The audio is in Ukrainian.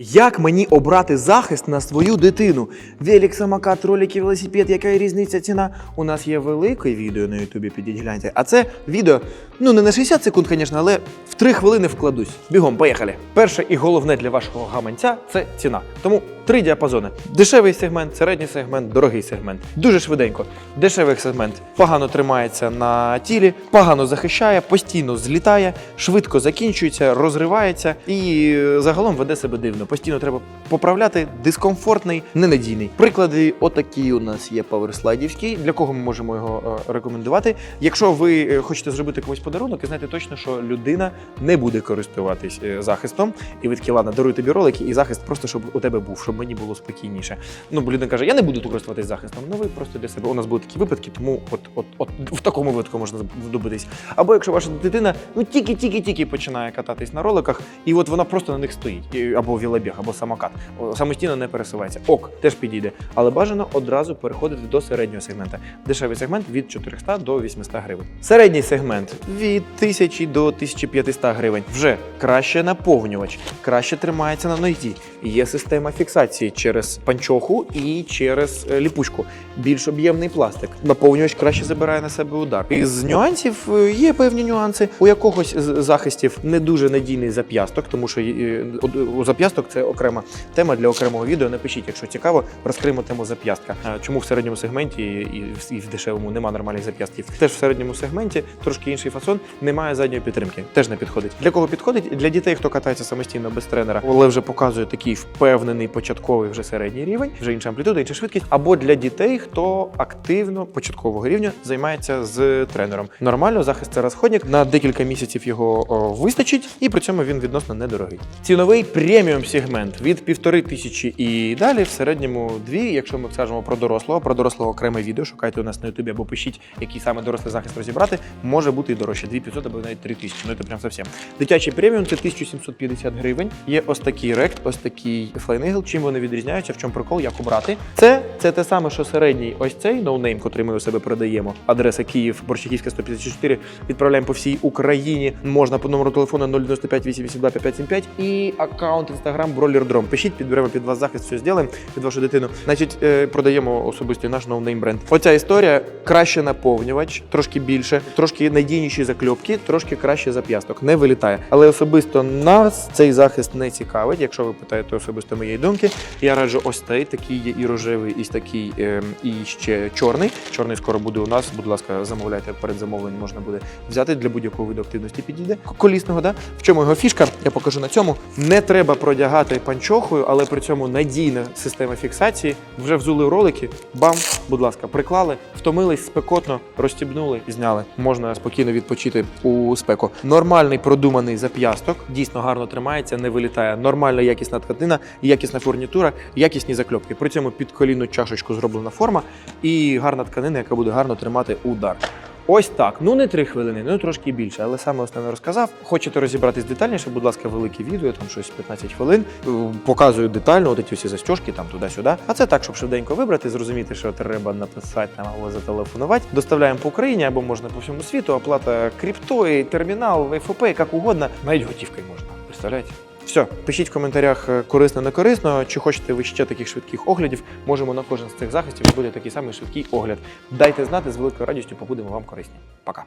Як мені обрати захист на свою дитину? Велик, самокат, ролики, велосипед, яка різниця ціна? У нас є велике відео на Ютубі, підіть гляньте. А це відео, ну не на 60 секунд, звісно, але в 3 хвилини вкладусь. Бігом, поїхали. Перше і головне для вашого гаманця це ціна. Тому три діапазони: дешевий сегмент, середній сегмент, дорогий сегмент. Дуже швиденько. Дешевий сегмент погано тримається на тілі, погано захищає, постійно злітає, швидко закінчується, розривається і е, загалом веде себе дивно. Постійно треба поправляти, дискомфортний, ненадійний. Приклади, отакі у нас є паверслайдівський. Для кого ми можемо його е, рекомендувати? Якщо ви е, хочете зробити комусь подарунок і знаєте точно, що людина не буде користуватись захистом, і ви такі, ладно, дарую тобі ролики, і захист просто щоб у тебе був, щоб мені було спокійніше. Ну, бо людина каже, я не буду користуватись захистом. Ну ви просто для себе. У нас були такі випадки, тому от, от, от в такому випадку можна здобутись. Або якщо ваша дитина ну тільки-тільки-тільки починає кататись на роликах, і от вона просто на них стоїть, або велобіг, або самокат, самостійно не пересувається. Ок, теж підійде. Але бажано одразу переходити до середнього сегмента. Дешевий сегмент від 400 до 800 гривень. Середній сегмент від 1000 до 1500 гривень. Вже краще наповнювач, краще тримається на ногі. Є система фіксації через панчоху і через е, ліпучку. Більш об'ємний пластик. Наповнювач краще забирає на себе удар. Із нюансів е, є певні нюанси. У якогось з захистів не дуже надійний зап'ясток, тому що е, у зап'ясток це окрема тема для окремого відео. Напишіть, якщо цікаво, розкриємо тему зап'ястка. Чому в середньому сегменті і в- дешевому нема нормальних зап'ястків? Теж в середньому сегменті трошки інший фасон, немає задньої підтримки. Теж не підходить. Для кого підходить? Для дітей, хто катається самостійно без тренера, але вже показує такий впевнений початковий вже середній рівень, вже інша амплітуда, інша швидкість. Або для дітей, хто активно початкового рівня займається з тренером. Нормально, захист це розходник. На декілька місяців його о, вистачить, і при цьому він відносно недорогий. Ціновий преміум сегмент від півтори тисячі і далі, в середньому дві. Якщо ми скажемо про дорослого, про дорослого окреме відео, шукайте у нас на Ютубі або пишіть, який саме дорослий захист розібрати, може бути і дорожче 2500 або навіть 3000. Ну це прям зовсім. Дитячий преміум це 1750 гривень. Є ось такий рект, ось такий флейнигл. Чим вони відрізняються, в чому прикол, як обрати. Це, це те саме, що середній ось цей ноунейм, котрий ми у себе продаємо. Адреса Київ, Борщаківська 154. Відправляємо по всій Україні. Можна по номеру телефону 095 882 5575 і аккаунт інстаграм Бролердром. Пишіть, підберемо під вас захист, все зробимо під вашу дитину. Значить, е, продаємо особисто наш ноунейм бренд. Оця історія краще наповнювач, трошки більше, трошки надійніші закльопки, трошки краще зап'ясток. Не вилітає. Але особисто нас цей захист не цікавить. Якщо ви питаєте особисто моєї думки, я раджу ось цей, такий є і рожевий, і такий, ем, і ще чорний. Чорний скоро буде у нас. Будь ласка, замовляйте перед замовленням, можна буде взяти для будь-якого виду активності. Підійде колісного. Да? В чому його фішка? Я покажу на цьому. Не треба продягати панчохою, але при цьому надійна система фіксації. Вже взули ролики. Бам, будь ласка, приклали, втомились спекотно, розстібнули зняли. Можна спокійно відпочити у спеку. Нормальний продуманий зап'ясток, дійсно гарно тримається, не вилітає. Нормальна якісна тканина, якісна фурнітура, якісні закльопки. При цьому під колінну чашечку зроблена форма і гарна тканина, яка буде гарно тримати удар. Ось так. Ну не три хвилини, ну трошки більше, але саме основне розказав. Хочете розібратись детальніше, будь ласка, велике відео, там щось 15 хвилин. Е, Показую детально, от ці всі застіжки, там туди-сюди. А це так, щоб швиденько вибрати, зрозуміти, що треба написати нам або зателефонувати. Доставляємо по Україні або можна по всьому світу. Оплата криптою, термінал, ВФП, як угодно. Навіть готівкою можна. Представляєте? Все, пишіть в коментарях е, корисно, не корисно. Чи хочете ви ще таких швидких оглядів? Можемо на кожен з цих захистів зробити такий самий швидкий огляд. Дайте знати з великою радістю, побудемо вам корисні. Пока.